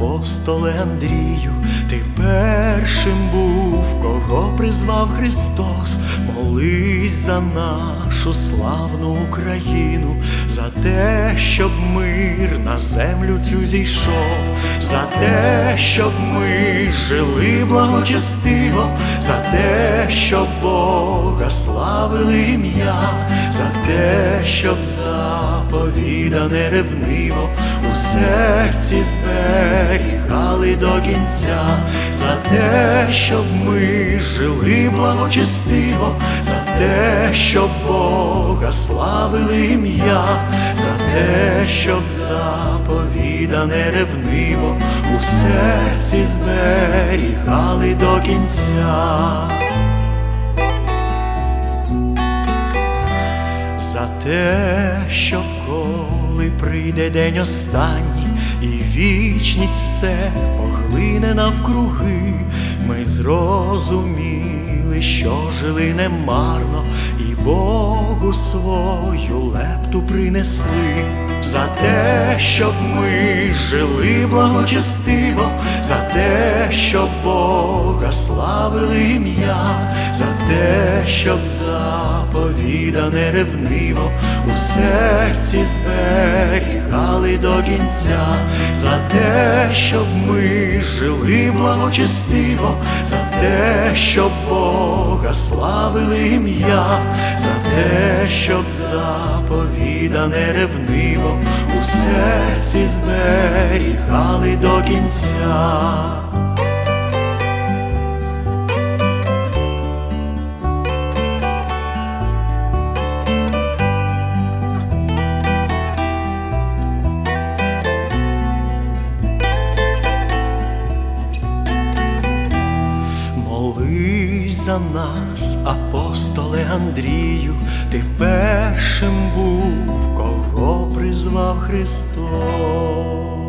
апостоле Андрію, ти першим був, кого призвав Христос, молись за нашу славну Україну, за те, щоб мир на землю цю зійшов, за те, щоб ми жили благочестиво, за те, щоб Бога славили ім'я, за те, щоб заповідане ревниво у серці зберігали до кінця, за те, щоб ми жили благочестиво, за те, щоб Бога славили ім'я, за те, щоб заповідане ревниво у серці зберігали до кінця. Те, що коли прийде день останній, і вічність все поглине навкруги, ми зрозуміли, що жили немарно, і Богу свою лепту принесли. За те, щоб ми жили благочестиво, за те, щоб Бога славили ім'я, за те, щоб заповідане ревниво у серці зберігали до кінця, за те, щоб ми жили благочестиво, за те, щоб Бога славили ім'я, за те, щоб заповідане ревниво у серці зберігали до кінця. Молись за нас, апостоле Андрію, ти першим був, кого призвав Христос.